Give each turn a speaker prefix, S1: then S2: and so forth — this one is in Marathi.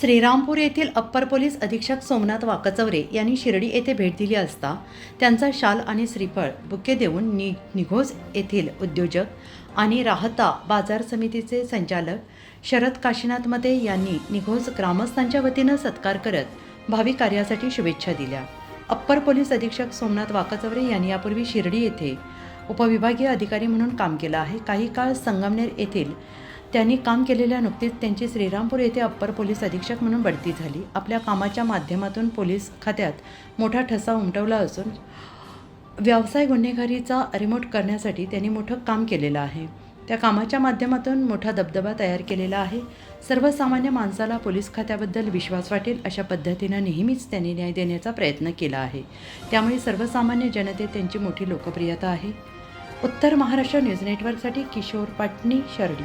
S1: श्रीरामपूर येथील अप्पर पोलीस अधीक्षक सोमनाथ वाकचवरे यांनी शिर्डी येथे भेट दिली असता त्यांचा शाल आणि श्रीफळ बुके देऊन नि निघोज येथील उद्योजक आणि राहता बाजार समितीचे संचालक शरद काशीनाथ मते यांनी निघोज ग्रामस्थांच्या वतीनं सत्कार करत भावी कार्यासाठी शुभेच्छा दिल्या. अप्पर पोलीस अधीक्षक सोमनाथ वाकचवरे यांनी यापूर्वी शिर्डी येथे उपविभागीय अधिकारी म्हणून काम केलं आहे. काही काळ संगमनेर येथील त्यांनी काम केलेल्या नुकतीच त्यांची श्रीरामपूर येथे अप्पर पोलीस अधीक्षक म्हणून बढती झाली. आपल्या कामाच्या माध्यमातून पोलीस खात्यात मोठा ठसा उमटवला असून व्यवसाय गुन्हेगारीचा रिमोट करण्यासाठी त्यांनी मोठं काम केलेलं आहे. त्या कामाच्या माध्यमातून मोठा दबदबा तयार केलेला आहे. सर्वसामान्य माणसाला पोलीस खात्याबद्दल विश्वास वाटेल अशा पद्धतीनं नेहमीच त्यांनी न्याय देण्याचा प्रयत्न केला आहे. त्यामुळे सर्वसामान्य जनतेत त्यांची मोठी लोकप्रियता आहे. उत्तर महाराष्ट्र न्यूज नेटवर्कसाठी किशोर पाटणी शर्डी.